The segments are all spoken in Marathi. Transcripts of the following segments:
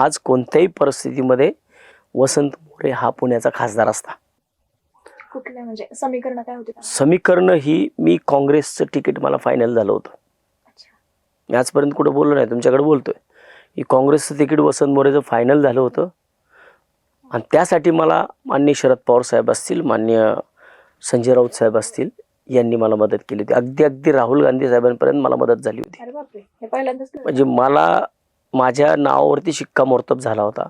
आज कोणत्याही परिस्थितीमध्ये वसंत मोरे हा पुण्याचा खासदार असता. कुठले म्हणजे समीकरण काय होते? समीकरण ही मी काँग्रेसचं तिकीट मला फायनल झालं होतं. मी आजपर्यंत कुठं बोललो नाही तुमच्याकडे बोलतोय. की काँग्रेसचं तिकीट वसंत मोरेचं फायनल झालं होतं. आणि त्यासाठी मला माननीय शरद पवार साहेब असतील मान्य संजय राऊत साहेब असतील यांनी मला मदत केली होती. अगदी अगदी राहुल गांधी साहेबांपर्यंत मला मदत झाली होती. हे. म्हणजे मला माझ्या नावावरती शिक्कामोर्तब झाला होता.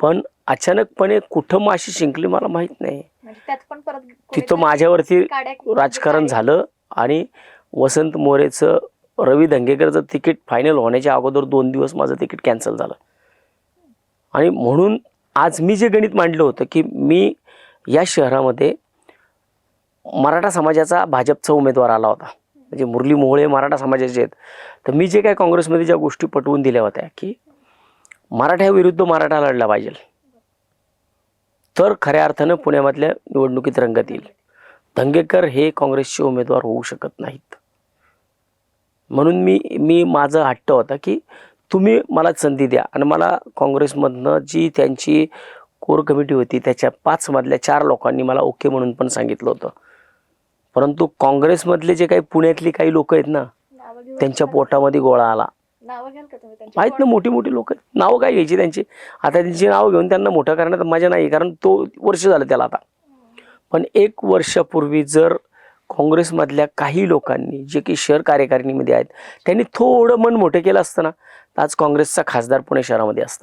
पण अचानकपणे कुठं माशी शिंकली मला माहीत नाही. म्हणजे तिथं माझ्यावरती राजकारण झालं आणि वसंत मोरेचं रवी धंगेकरचं तिकीट फायनल होण्याच्या अगोदर दोन दिवस माझं तिकीट कॅन्सल झालं. आणि म्हणून आज मी जे गणित मांडलं होतं की मी या शहरामध्ये मराठा समाजाचा भाजपचा उमेदवार आला होता. म्हणजे मुरली मोहळे मराठा समाजाचे आहेत. तर मी जे काय काँग्रेसमध्ये ज्या गोष्टी पटवून दिल्या होत्या की मराठ्याविरुद्ध मराठा लढला पाहिजे. तर खऱ्या अर्थानं पुण्यामधल्या निवडणुकीत रंगत येईल. धंगेकर हे काँग्रेसचे उमेदवार होऊ शकत नाहीत. म्हणून मी मी माझं हट्ट होता की तुम्ही मला संधी द्या आणि मला काँग्रेसमधनं जी त्यांची कोर कमिटी होती त्याच्या पाच मधल्या चार लोकांनी मला ओके म्हणून पण सांगितलं होतं. परंतु काँग्रेसमधले जे काही पुण्यातली काही लोक आहेत ना त्यांच्या? पोटामध्ये गोळा आला? आहेत ना मोठी मोठी लोक आहेत. नावं काय घ्यायची त्यांची? आता त्यांची नावं घेऊन त्यांना मोठं करण्यात मजा नाही कारण तो वर्ष झालं त्याला आता. पण एक वर्षापूर्वी जर काँग्रेसमधल्या काही लोकांनी जे की शहर कार्यकारिणीमध्ये आहेत त्यांनी थोडं मन मोठं केलं असतं ना आज काँग्रेसचा खासदार पुणे शहरामध्ये असतं.